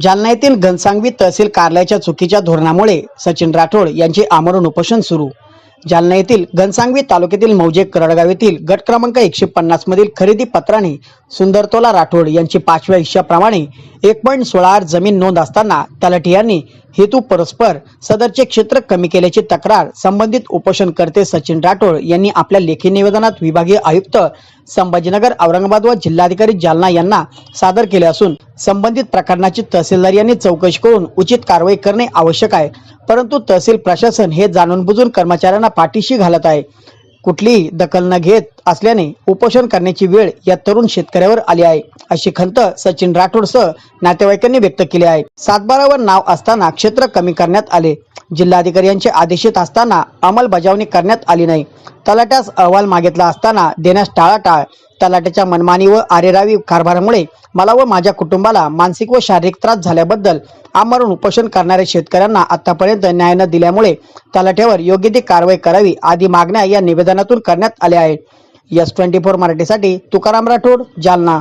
जालना येथील घनसांगवी तहसील कार्यालयाच्या चुकीच्या धोरणामुळे सचिन राठोड यांचे आमरण उपोषण सुरू. जालना येथील घनसांगवी तालुक्यातील मौजे करडगाव येथील गट क्रमांक एकशे पन्नास मधील खरेदी पत्राने सुंदरतोला राठोड यांची पाचव्या हिश्श्याप्रमाणे एक पॉईंट सोळा आठ जमीन नोंद असताना तलाठी यांनी हेतू परस्पर सदरचे क्षेत्र कमी केल्याची तक्रार संबंधित उपोषणकर्ते सचिन राठोड यांनी आपल्या लेखी निवेदनात विभागीय आयुक्त संभाजीनगर औरंगाबाद व जिल्हाधिकारी जालना यांना सादर केले असून संबंधित प्रकरणाची तहसीलदार यांनी चौकशी करून उचित कारवाई करणे आवश्यक आहे. परंतु तहसील प्रशासन हे जाणून बुजून कर्मचाऱ्यांना पाठीशी घालत आहे. कुठलीही दखल न घेत असल्याने उपोषण करण्याची वेळ या तरुण शेतकऱ्यावर आली आहे अशी खंत सचिन राठोडसह नातेवाईकांनी व्यक्त केली आहे. सातबारावर नाव असताना क्षेत्र कमी करण्यात आले. जिल्हाधिकारी यांचे असताना अंमलबजावणी करण्यात आली नाही. तलाट्यास अहवाल मागितला असताना देण्यास टाळाटाळ. तलाट्याच्या मनमानी व आरेरावी कारभारामुळे मला व माझ्या कुटुंबाला मानसिक व शारीरिक त्रास झाल्याबद्दल आमरण उपोषण करणाऱ्या शेतकऱ्यांना आतापर्यंत न्याय न दिल्यामुळे तलाठ्यावर योग्य ती कारवाई करावी आदी मागण्या या निवेदनातून करण्यात आल्या आहेत. एस ट्वेंटी फोर मराठीसाठी तुकाराम राठोड जालना.